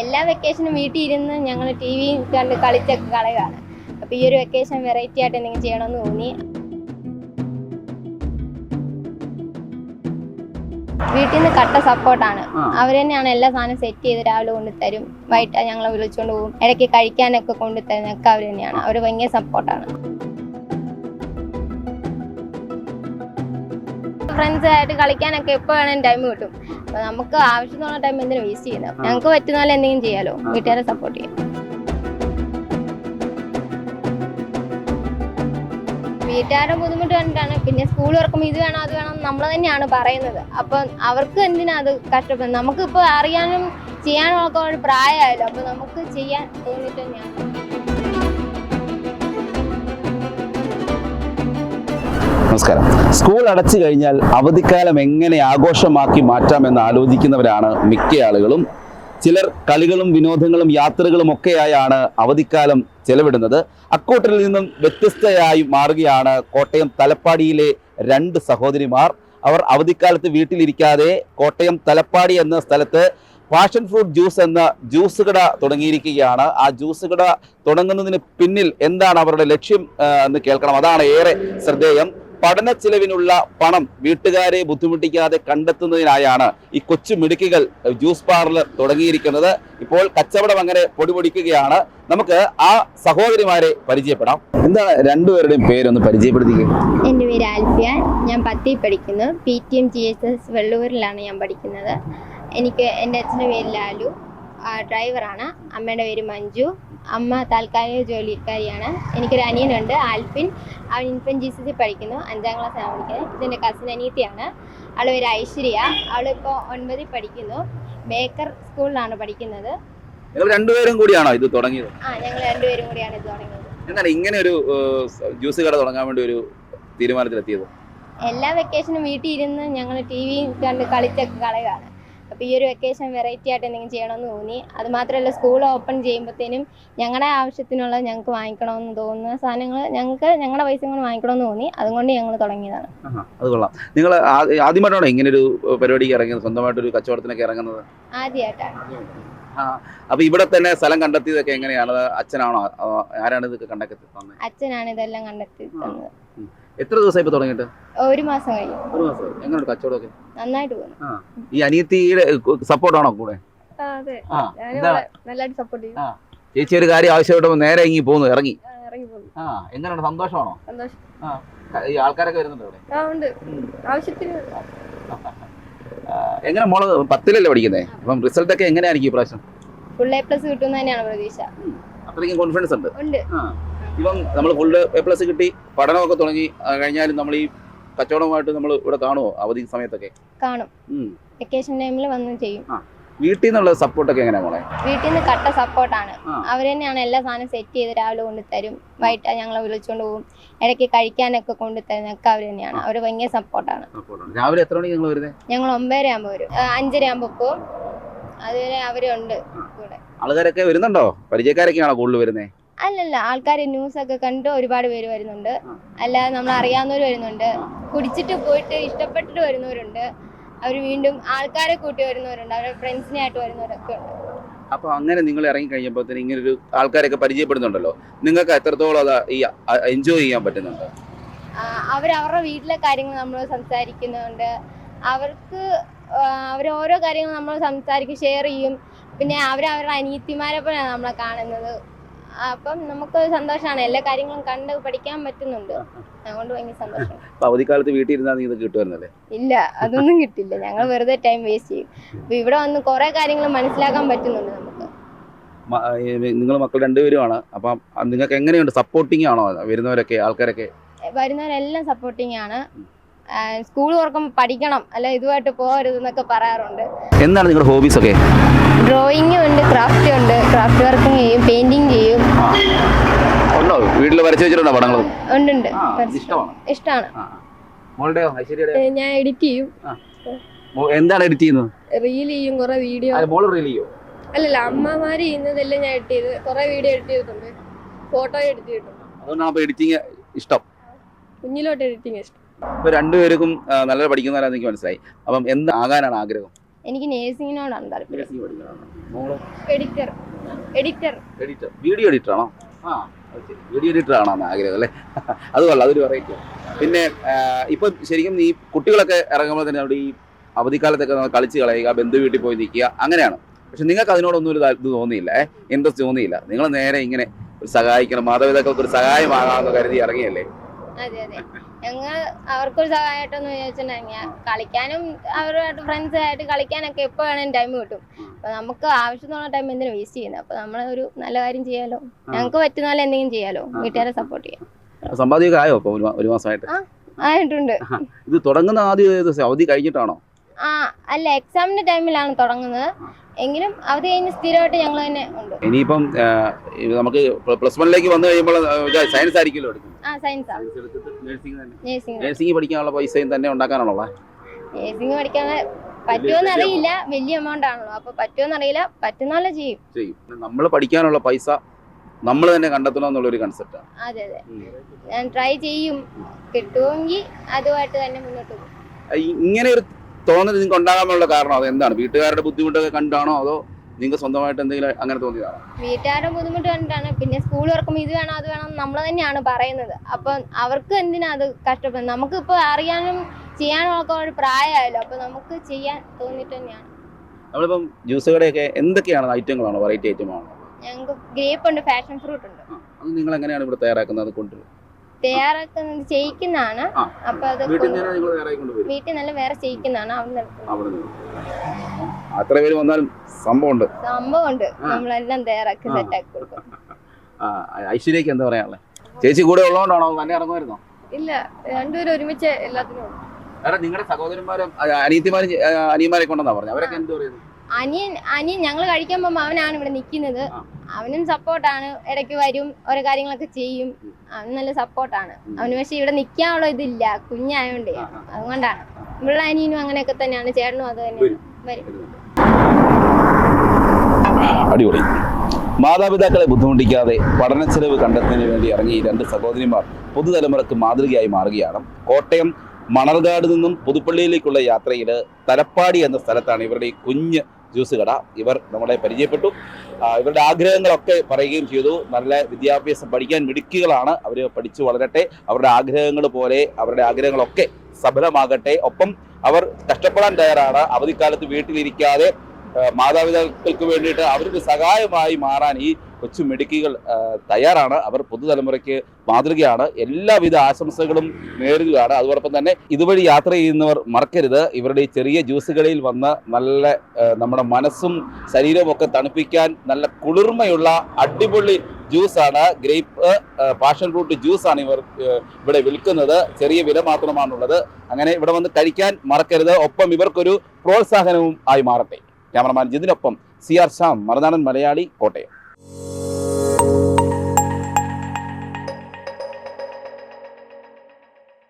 എല്ലാ വെക്കേഷനും വീട്ടിൽ ഇരുന്ന് ഞങ്ങൾ ടി വി കണ്ട് കളിച്ചൊക്കെ കളയുകയാണ് അപ്പോൾ ഈ ഒരു വെക്കേഷൻ വെറൈറ്റി ആയിട്ട് എന്തെങ്കിലും ചെയ്യണമെന്ന് തോന്നി. വീട്ടിൽ നിന്ന് കട്ട സപ്പോർട്ടാണ്. അവർ തന്നെയാണ് എല്ലാ സാധനവും സെറ്റ് ചെയ്ത് രാവിലെ കൊണ്ടുതരും. വൈകിട്ട് ഞങ്ങളെ വിളിച്ചുകൊണ്ട് പോകും. ഇടയ്ക്ക് കഴിക്കാനൊക്കെ കൊണ്ടുതരുന്നൊക്കെ അവർ തന്നെയാണ്. അവർ ഭയങ്കര സപ്പോർട്ടാണ് ഫ്രണ്ട്സ് ആയിട്ട് കളിക്കാനൊക്കെ എപ്പോൾ വേണേലും ടൈം കിട്ടും. അപ്പോൾ നമുക്ക് ആവശ്യത്തിനുള്ള ടൈം എന്തിനും വേസ്റ്റ് ചെയ്യുന്നത് ഞങ്ങൾക്ക് പറ്റുന്ന പോലെ എന്തെങ്കിലും ചെയ്യാലോ. വീട്ടുകാരെ സപ്പോർട്ട് ചെയ്യാം. വീട്ടുകാരുടെ ബുദ്ധിമുട്ട് കണ്ടിട്ടാണ്. പിന്നെ സ്കൂൾ തുറക്കുമ്പോൾ ഇത് വേണം അത് വേണം നമ്മൾ തന്നെയാണ് പറയുന്നത്. അപ്പം അവർക്ക് എന്തിനാ അത് കഷ്ടപ്പെടുന്നത്? നമുക്കിപ്പോൾ അറിയാനും ചെയ്യാനും ഒക്കെ ഒരു പ്രായമായല്ലോ. അപ്പോൾ നമുക്ക് ചെയ്യാൻ തോന്നിയിട്ട് തന്നെയാണ്. നമസ്കാരം. സ്കൂൾ അടച്ചു കഴിഞ്ഞാൽ അവധിക്കാലം എങ്ങനെ ആഘോഷമാക്കി മാറ്റാമെന്ന് ആലോചിക്കുന്നവരാണ് മിക്ക ആളുകളും. ചിലർ കളികളും വിനോദങ്ങളും യാത്രകളും ഒക്കെയായാണ് അവധിക്കാലം ചെലവിടുന്നത്. അക്കൂട്ടരിൽ നിന്നും വ്യത്യസ്തയായി മാറുകയാണ് കോട്ടയം തലപ്പാടിയിലെ രണ്ട് സഹോദരിമാർ. അവർ അവധിക്കാലത്ത് വീട്ടിലിരിക്കാതെ കോട്ടയം തലപ്പാടി എന്ന സ്ഥലത്ത് പാഷൻ ഫ്രൂട്ട് ജ്യൂസ് എന്ന ജ്യൂസ് കട തുടങ്ങിയിരിക്കുകയാണ്. ആ ജ്യൂസ് കട തുടങ്ങുന്നതിന് പിന്നിൽ എന്താണ് അവരുടെ ലക്ഷ്യം എന്ന് കേൾക്കണം. അതാണ് ഏറെ ശ്രദ്ധേയം. പഠന ചിലവിനുള്ള പണം വീട്ടുകാരെ ബുദ്ധിമുട്ടിക്കാതെ കണ്ടെത്തുന്നതിനായാണ് ഈ കൊച്ചു മിടുക്കികൾ ജ്യൂസ് പാർലർ തുടങ്ങിയിരിക്കുന്നത്. ഇപ്പോൾ കച്ചവടം അങ്ങനെ പൊടിപൊടിക്കുകയാണ്. നമുക്ക് ആ സഹോദരിമാരെ പരിചയപ്പെടാം. എന്താണ് രണ്ടുപേരുടെയും പേരൊന്ന് പരിചയപ്പെടുത്തിക്കുക എന്റെ പേര് ആൽഫിയ. ഞാൻ പത്തിൽ പഠിക്കുന്നു. P T M G S S വെള്ളൂരിലാണ് ഞാൻ പഠിക്കുന്നത്. എനിക്ക് എന്റെ അച്ഛന്റെ പേര് ലാലു. ഡ്രൈവറാണ്. അമ്മയുടെ പേര് മഞ്ജു. അമ്മ താൽക്കാലിക ജോലിക്കാരിയാണ്. എനിക്കൊരു അനിയനുണ്ട് ആൽഫിൻ. അവൻ ഇൻഫൻ ജി സി സി പഠിക്കുന്നു അഞ്ചാം ക്ലാസ്സാണ് പഠിക്കുന്നത്. ഇതെന്റെ കസിൻ അനീത്തിയാണ് അവൾ ഒരു ഐശ്വര്യ. അവളിപ്പോൾ ഒൻപതിൽ പഠിക്കുന്നു. ബേക്കർ സ്കൂളിലാണ് പഠിക്കുന്നത്. നിങ്ങൾ രണ്ടുപേരും കൂടിയാണോ ഇത് തുടങ്ങിയത്? ആ ഞങ്ങൾ രണ്ടുപേരും കൂടിയാണ് ഇത് തുടങ്ങിയത്. എന്താണ് ഇങ്ങനെ ഒരു ജ്യൂസ് കട തുടങ്ങാൻ വേണ്ടി ഒരു തീരുമാനത്തിലെത്തിയത്? എല്ലാ വെക്കേഷനും വീട്ടിൽ ഇരുന്ന് ഞങ്ങൾ ടി വി കണ്ട് കളിച്ചൊക്കെ കളയുകയാണ് അപ്പോൾ ഈ ഒരു വെക്കേഷൻ വെറൈറ്റി ആയിട്ട് എന്തെങ്കിലും ചെയ്യണമെന്ന് തോന്നി. അത് മാത്രമല്ല സ്കൂൾ ഓപ്പൺ ചെയ്യുമ്പോഴത്തേനും ഞങ്ങളുടെ ആവശ്യത്തിനുള്ള ഞങ്ങൾക്ക് വാങ്ങിക്കണമെന്ന് തോന്നുന്ന സാധനങ്ങൾ ഞങ്ങൾക്ക് ഞങ്ങളുടെ പൈസ കൊണ്ട് വാങ്ങിക്കണമെന്ന് തോന്നി. അതുകൊണ്ട് ഞങ്ങൾ തുടങ്ങിയതാണ്. അത് കൊള്ളാം. നിങ്ങൾ ആദ്യമായിട്ടാണോ ഇങ്ങനെ ഒരു പരിപാടിക്ക് സ്വന്തമായിട്ട് ഒരു കച്ചവടത്തിനൊക്കെ ഇറങ്ങുന്നത്? ആദ്യമായിട്ടാണ് അപ്പൊ ഇവിടെ തന്നെ സ്ഥലം കണ്ടെത്തിയതൊക്കെ എങ്ങനെയാണ്? അച്ഛനാണോ ആരാണ് ഇതൊക്കെ കണ്ടെത്തി അച്ഛനാണ് ഇതെല്ലാം കണ്ടെത്തി എത്ര ദിവസമായി ഇപ്പൊ തുടങ്ങിയിട്ട്? ഒരു മാസം കഴിഞ്ഞു. ഒരു മാസം എങ്ങനെയുണ്ട് കച്ചവടമൊക്കെ? നന്നായിട്ട് പോകുന്നു ഈ അനിയത്തിയുടെ സപ്പോർട്ടാണോ കൂടെ? അതെ. ആ എന്താണ്? നല്ലതായിട്ട് സപ്പോർട്ട് ചെയ്യും. ആ. ചേച്ചി ഒരു കാര്യം ആവശ്യപ്പെട്ടപ്പോൾ നേരെ ഇങ്ങി പോന്നു ഇറങ്ങി. ഇറങ്ങി പോകുന്നു ആ എങ്ങനെയുണ്ട്? സന്തോഷമാണോ? സന്തോഷം. ആ ഈ ആൾക്കാരൊക്കെ വരുന്നുണ്ട് ഇവിടെ. ആ ഉണ്ട്. ആവശ്യത്തിന്. ആ, എങ്ങനെ മോൾ പത്തിലല്ലേ പഠിക്കുന്നേ? അപ്പം റിസൾട്ട് ഒക്കെ എങ്ങനെയായിരിക്കും ഈ പ്രാവശ്യം? ഫുൾ എ പ്ലസ് കിട്ടുമെന്ന് തന്നെയാണ് പ്രതീക്ഷ. അത്രയ്ക്കും കോൺഫിഡൻസ് ഉണ്ട്. ഉണ്ട്. ആ. ഇപ്പം നമ്മൾ ഫുൾ എ പ്ലസ് കിട്ടി പഠനമൊക്കെ തുടങ്ങി ആ, കഴിഞ്ഞാലും നമ്മൾ ഈ കച്ചവടമായിട്ട് നമ്മൾ ഇവിടെ കാണുമോ അവധി സമയത്തൊക്കെ? കാണും. വെക്കേഷൻ ടൈമിൽ വന്ന് ചെയ്യും. വീട്ടിൽ നിന്നുള്ള സപ്പോർട്ടൊക്കെ എങ്ങനെയാ മോളെ? വീട്ടിൽ നിന്ന് കട്ട സപ്പോർട്ടാണ്. അവർ തന്നെയാണ് എല്ലാ സാധനം സെറ്റ് ചെയ്ത് രാവിലെ കൊണ്ടുതരും വൈകിട്ട് ഞങ്ങളെ വിളിച്ചുകൊണ്ട് പോകും ഇടയ്ക്ക് കഴിക്കാനൊക്കെ കൊണ്ടുതരുന്നൊക്കെ അവർ തന്നെയാണ്. അവർ ഭയങ്കര സപ്പോർട്ടാണ്. രാവിലെ എത്ര മണിക്ക് നിങ്ങൾ വരുന്നത് ഞങ്ങൾ ഒമ്പതര ആകുമ്പോൾ വരും. അഞ്ചര ആകുമ്പോൾ പോകും അതുവരെ അവരുണ്ട് കൂടെ. ആൾക്കാരൊക്കെ വരുന്നുണ്ടോ? പരിചയക്കാരൊക്കെയാണോ കൂടുതൽ വരുന്നത് അല്ലല്ല ആൾക്കാർ ന്യൂസ് ഒക്കെ കണ്ട് ഒരുപാട് പേര് വരുന്നുണ്ട്. അല്ല അല്ലാതെ നമ്മൾ അറിയാവുന്നവർ വരുന്നുണ്ട്. കുടിച്ചിട്ട് പോയിട്ട് ഇഷ്ടപ്പെട്ടിട്ട് വരുന്നവരുണ്ട്. അവർ വീണ്ടും ആൾക്കാരെ കൂട്ടി വരുന്നവരുണ്ട്. അവരുടെ ഫ്രണ്ട്സിനെ ആയിട്ട് വരുന്നവരൊക്കെ ഉണ്ട്. അപ്പൊ അങ്ങനെ നിങ്ങൾ ഇറങ്ങി കഴിഞ്ഞപ്പോഴത്തേന് ഇങ്ങനെ ഒരു ആൾക്കാരൊക്കെ പരിചയപ്പെടുന്നുണ്ടല്ലോ. നിങ്ങൾക്ക് എത്രത്തോളം അത് ഈ എൻജോയ് ചെയ്യാൻ പറ്റുന്നുണ്ട്? അവർ അവരുടെ വീട്ടിലെ കാര്യങ്ങൾ നമ്മൾ സംസാരിക്കുന്നുണ്ട്. അവർക്ക് അവർ ഓരോ കാര്യങ്ങൾ നമ്മൾ സംസാരിക്കും ഷെയർ ചെയ്യും. പിന്നെ അവർ അവരുടെ അനിയത്തിമാരെ പോലെയാണ് നമ്മളെ കാണുന്നത്. അപ്പം നമുക്ക് സന്തോഷമാണ് എല്ലാ കാര്യങ്ങളും കണ്ട് പഠിക്കാൻ പറ്റുന്നുണ്ട്. അതുകൊണ്ട് ഭയങ്കര സന്തോഷം. അവധിക്കാലത്ത് വീട്ടിൽ ഇരുന്നാൽ ഇത് കിട്ടുമായിരുന്നല്ലേ ഇല്ല അതൊന്നും കിട്ടില്ല. ഞങ്ങൾ വെറുതെ ടൈം വേസ്റ്റ് ചെയ്യും. അപ്പൊ ഇവിടെ വന്ന് കുറെ കാര്യങ്ങൾ മനസ്സിലാക്കാൻ പറ്റുന്നുണ്ട് നമുക്ക്. നിങ്ങൾ മക്കൾ രണ്ടുപേരുമാണ്. അപ്പം നിങ്ങൾക്ക് എങ്ങനെയുണ്ട്? സപ്പോർട്ടിങ് ആണോ വരുന്നവരൊക്കെ ആൾക്കാരൊക്കെ? വരുന്നവരെല്ലാം സപ്പോർട്ടിങ് ആണ്. സ്കൂൾ തുറക്കും പഠിക്കണം അല്ല ഇതുമായിട്ട് പോകരുത് എന്നൊക്കെ പറയാറുണ്ട്. എന്താണ് നിങ്ങളുടെ ഹോബീസ് ഒക്കെ? ഡ്രോയിങ് ഉണ്ട് ക്രാഫ്റ്റ് ഉണ്ട്. ക്രാഫ്റ്റ് വർക്കിംഗ് ചെയ്യും പെയിന്റിങ് ചെയ്യും. ഉണ്ടോ? വീട്ടിൽ വരച്ചു വെച്ചിട്ടുണ്ടോ പടങ്ങൾ ഉണ്ട് ഉണ്ട്. ഇഷ്ടമാണ്? ഞാൻ എഡിറ്റ് ചെയ്യും. എന്താണ് എഡിറ്റ് ചെയ്യുന്നത്? റീൽ ചെയ്യും കുറെ വീഡിയോ മോൾ റീൽ ചെയ്യോ? അല്ലല്ല അമ്മമാര് ചെയ്യുന്നതെല്ലാം ഞാൻ എഡിറ്റ് ചെയ്ത് കുറെ വീഡിയോ എഡിറ്റ് ചെയ്തിട്ടുണ്ട്. ഫോട്ടോ എഡിറ്റ് ചെയ്തിട്ടുണ്ട്. അതുകൊണ്ടാണ് എഡിറ്റിംഗ് ഇഷ്ടം. കുഞ്ഞിലോട്ട് എഡിറ്റിംഗ് ഇഷ്ടം. ഇപ്പൊ രണ്ടുപേർക്കും നല്ല പഠിക്കുന്നവരാന്ന് എനിക്ക് മനസ്സിലായി. അപ്പം എന്ത് ആകാനാണ് ആഗ്രഹം? എനിക്ക് നേഴ്സിങ്ങിനോടാണ് താല്പര്യം. Editor. Editor. Editor. Video editor ആണോ ആ വീഡിയോ എഡിറ്റർ ആണോ ആഗ്രഹം അല്ലേ? അത് കൊള്ളാം അതൊരു വെറൈറ്റി പിന്നെ ഇപ്പൊ ശരിക്കും ഈ കുട്ടികളൊക്കെ ഇറങ്ങുമ്പോൾ തന്നെ അവിടെ ഈ അവധിക്കാലത്തൊക്കെ കളിച്ച് കളയുക ബന്ധു വീട്ടിൽ പോയി നിൽക്കുക അങ്ങനെയാണ്. പക്ഷെ നിങ്ങൾക്ക് അതിനോടൊന്നും ഒരു താല്പര്യം തോന്നിയില്ല ഇൻട്രസ്റ്റ് തോന്നിയില്ല. നിങ്ങൾ നേരെ ഇങ്ങനെ ഒരു സഹായിക്കണം മാതാപിതാക്കൾക്ക് ഒരു സഹായമാകാമെന്ന് കരുതി ഇറങ്ങിയല്ലേ? അതെ അതെ. ഞങ്ങൾ അവർക്കൊരു സഹായമായിട്ടൊന്ന് ഞാൻ കളിക്കാനും അവരുമായിട്ട് ഫ്രണ്ട്സ് ആയിട്ട് കളിക്കാനൊക്കെ എപ്പോൾ വേണേലും ടൈം കിട്ടും. അപ്പൊ നമുക്ക് ആവശ്യത്തിനുള്ള ടൈം എന്തിനും വേസ്റ്റ് ചെയ്യുന്നത് അപ്പൊ നമ്മൾ ഒരു നല്ല കാര്യം ചെയ്യാലോ? ഞങ്ങൾക്ക് പറ്റുന്ന പോലെ എന്തെങ്കിലും ചെയ്യാലോ? വീട്ടുകാരെ സപ്പോർട്ട് ചെയ്യാം സമ്പാദ്യമൊക്കെ ആയോ ഒരു മാസമായിട്ട്? ആയിട്ടുണ്ട്. ഇത് തുടങ്ങുന്ന ആദ്യം അവധി കഴിഞ്ഞിട്ടാണോ? ആ അല്ല എക്സാമിന്റെ ടൈമിലാണ് തുടങ്ങുന്നത്. എങ്കിലും അത് കഴിഞ്ഞ് സ്ഥിരമായിട്ട് ഞങ്ങൾ തന്നെ ഉണ്ട്. ഇനിയിപ്പം നമുക്ക് പ്ലസ് വണ്ണിലേക്ക് വന്നു കഴിയുമ്പോൾ സയൻസ് ആയിരിക്കുമല്ലോ ആ സയൻസാ നഴ്സിംഗ് പഠിക്കാനുള്ള പൈസയും തന്നെ ഉണ്ടാക്കാനാണുള്ളത് നഴ്സിംഗ് പഠിക്കാൻ പറ്റുമെന്ന് അറിയില്ല. വലിയ എമൗണ്ട് ആണല്ലോ. അപ്പൊ പറ്റുമെന്ന് അറിയില്ല. പറ്റുന്ന പോലെ ചെയ്യും. ചെയ്യും നമ്മൾ പഠിക്കാനുള്ള പൈസ നമ്മൾ തന്നെ കണ്ടെത്തണം എന്നുള്ള ഒരു കൺസെപ്റ്റ് അതെ അതെ. ഞാൻ ട്രൈ ചെയ്യും. കിട്ടുമെങ്കിൽ അതുമായിട്ട് തന്നെ മുന്നോട്ട് പോകും. ഇങ്ങനെ ഒരു തോന്നൽ നിങ്ങൾക്ക് ഉണ്ടാകാനുള്ള കാരണം അത് എന്താണ്? വീട്ടുകാരുടെ ബുദ്ധിമുട്ടൊക്കെ കണ്ടാണോ? അതോ നിങ്ങൾക്ക് സ്വന്തമായിട്ട് എന്തെങ്കിലും അങ്ങനെ തോന്നിയതാണോ? വീട്ടുകാരുടെ ബുദ്ധിമുട്ട് കണ്ടിട്ടാണ്. പിന്നെ സ്കൂൾ തുറക്കുമ്പോൾ ഇത് വേണം അത് വേണം നമ്മൾ തന്നെയാണ് പറയുന്നത്. അപ്പൊ അവർക്ക് എന്തിനാ അത് കഷ്ടപ്പെടുന്നത്? നമുക്ക് ഇപ്പൊ അറിയാനും ചെയ്യാനും ഒക്കെ ഒരു പ്രായമായല്ലോ. അപ്പൊ നമുക്ക് ചെയ്യാൻ തോന്നിട്ട് തന്നെയാണ്. നമ്മളിപ്പം ജ്യൂസ് കടയൊക്കെ എന്തൊക്കെയാണ് ഐറ്റങ്ങളാണോ? വെറൈറ്റി ഐറ്റമാണോ ഞങ്ങൾക്ക് ഗ്രേപ്പ് ഉണ്ട് ഫാഷൻ ഫ്രൂട്ട് ഉണ്ട് അത് നിങ്ങൾ എങ്ങനെയാണ് ഇവിടെ തയ്യാറാക്കുന്നത്? കൊണ്ട് തയ്യാറാക്കുന്നത് ചെയ്യിക്കുന്നതാണ്. അപ്പൊ അത് വീട്ടിൽ തയ്യാറാക്കി നല്ല വേറെ ചെയ്യിക്കുന്നതാണ് അത്ര പേര് വന്നാലും സംഭവമുണ്ട്. സംഭവമുണ്ട്. നമ്മളെല്ലാം തയ്യാറാക്കി. സെറ്റാക്കി കൊടുക്കും. ഐശ്വര്യക്ക് എന്താ പറയാനുള്ളത് ചേച്ചി കൂടെ ഉള്ളതുകൊണ്ടാണോ തന്നെ ഇറങ്ങുമായിരുന്നോ? ഇല്ല രണ്ടുപേരും ഒരുമിച്ച് എല്ലാത്തിനും വേറെ നിങ്ങളുടെ സഹോദരന്മാരും ആ, അനിയത്തിമാരും അനിയന്മാരെ കൊണ്ടെന്നാ പറഞ്ഞു? അവരൊക്കെ എന്ത് പറയുന്നു? അനിയൻ അനിയൻ ഞങ്ങൾ കഴിക്കാൻ പോകുമ്പോ അവനാണ് ഇവിടെ നിൽക്കുന്നത് ആ. അവനും സപ്പോർട്ടാണ്. ഇടയ്ക്ക് വരും ഓരോ കാര്യങ്ങളൊക്കെ ചെയ്യും. അവന് നല്ല സപ്പോർട്ടാണ്. അവന് പക്ഷെ ഇവിടെ നിൽക്കാനുള്ള ഇതില്ല. കുഞ്ഞായോണ്ട്. അതുകൊണ്ടാണ്. ഇവിടെ അനിയനും അങ്ങനെയൊക്കെ തന്നെയാണ്. ചേട്ടനും അത് തന്നെയാണ്. വരും. അടിപൊളി. മാതാപിതാക്കളെ ബുദ്ധിമുട്ടിക്കാതെ പഠന ചെലവ് കണ്ടെത്തുന്നതിന് വേണ്ടി ഇറങ്ങി ഈ രണ്ട് സഹോദരിമാർ പുതുതലമുറക്ക് മാതൃകയായി മാറുകയാണ്. കോട്ടയം മണർകാട് നിന്നും പുതുപ്പള്ളിയിലേക്കുള്ള യാത്രയിൽ തലപ്പാടി എന്ന സ്ഥലത്താണ് ഇവരുടെ ഈ കുഞ്ഞ് ജ്യൂസ് കട ഇവർ നമ്മളെ പരിചയപ്പെട്ടു. ഇവരുടെ ആഗ്രഹങ്ങളൊക്കെ പറയുകയും ചെയ്തു. നല്ല വിദ്യാഭ്യാസം പഠിക്കാൻ മിടുക്കികളാണ് അവർ പഠിച്ചു വളരട്ടെ. അവരുടെ ആഗ്രഹങ്ങൾ പോലെ അവരുടെ ആഗ്രഹങ്ങളൊക്കെ സഫലമാകട്ടെ. ഒപ്പം അവർ കഷ്ടപ്പെടാൻ തയ്യാറാണ്. അവധിക്കാലത്ത് വീട്ടിലിരിക്കാതെ മാതാപിതാക്കൾക്ക് വേണ്ടിയിട്ട് അവർക്ക് സഹായമായി മാറാൻ ഈ കൊച്ചു മിടുക്കികൾ തയ്യാറാണ്. അവർ പുതുതലമുറയ്ക്ക് മാതൃകയാണ്. എല്ലാവിധ ആശംസകളും നേരുകയാണ്. അതോടൊപ്പം തന്നെ ഇതുവഴി യാത്ര ചെയ്യുന്നവർ മറക്കരുത്. ഇവരുടെ ഈ ചെറിയ ജ്യൂസുകളിൽ വന്ന് നല്ല നമ്മുടെ മനസ്സും ശരീരവും ഒക്കെ തണുപ്പിക്കാൻ നല്ല കുളിർമയുള്ള അടിപൊളി ജ്യൂസാണ്. ഗ്രേപ്പ് പാഷൻ ഫ്രൂട്ട് ജ്യൂസാണ് ഇവർ ഇവിടെ വിൽക്കുന്നത്. ചെറിയ വില മാത്രമാണുള്ളത്. അങ്ങനെ ഇവിടെ വന്ന് കഴിക്കാൻ മറക്കരുത്. ഒപ്പം ഇവർക്കൊരു പ്രോത്സാഹനവും ആയി മാറട്ടെ. Cameraman ജിതിനൊപ്പം C R Shyam Marunadan Malayali Kottayam. you